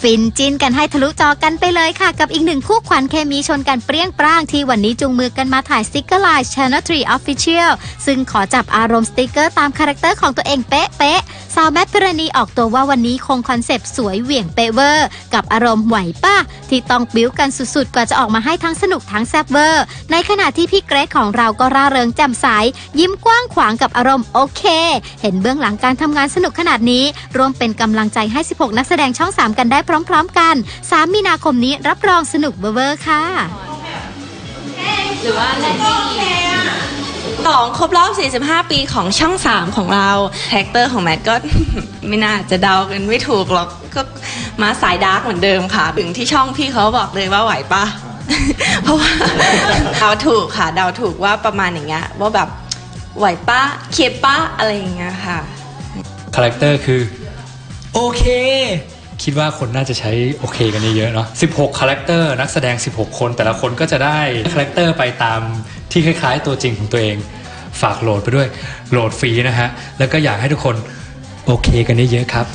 ฟินจินกันให้ทะลุจอกันไปเลยค่ะ กับอีกหนึ่งคู่ขวัญเคมีชนกันเปรี้ยงปร้างที่วันนี้จูงมือกันมาถ่ายสติกเกอร์ไลน์ Channel 3 Official ซึ่งขอจับอารมณ์สติกเกอร์ตามคาแรคเตอร์ของตัวเองเป๊ะเป๊ะๆ สาวแมทพิรณีออกตัวว่าวันนี้คงคอนเซปต์สวยเหวี่ยงเปเวอร์ กับอารมณ์ไหวป้าที่ต้องบิ้วกันสุดๆ กว่าจะออกมาให้ทั้งสนุกทั้งแซ่บเวอร์ ในขณะที่พี่เกรซของเราก็ร่าเริงแจ่มใส ยิ้มกว้างขวางกับอารมณ์โอเค เห็นเบื้องหลังการทำงานสนุกขนาดนี้ ร่วมเป็นกำลังใจให้ 16 นักแสดงช่อง 3 กันได้พร้อมๆกัน 3 มีนาคมนี้รับรองสนุกเวอร์ค่ะสอ งครบรอบ 45 ปีของช่อง 3 ของเราแท็กเตอร์ของแมทก็ ไม่น่าจะเดากันไม่ถูกหรอก ก็มาสายดาร์กเหมือนเดิมค่ะ ถึงที่ช่องพี่เขาบอกเลยว่าไหวปะ เพราะว่าเดาถูกค่ะเดาถูกว่าประมาณอย่างเงี้ยว่าแบบไหวปะเคปะอะไรอย่างเงี้ยค่ะ คาแรคเตอร์คือ โอเค คิดว่าคนน่าจะใช้โอเคกันเยอะๆเนาะ16 คาแรคเตอร์นักแสดง 16 คนแต่ละคนก็จะได้คาแรคเตอร์ไปตาม ที่คล้ายๆ ตัวจริงของตัวเอง ฝากโหลดไปด้วยโหลดฟรีนะฮะ แล้วก็อยากให้ทุกคนโอเคกันเยอะๆครับ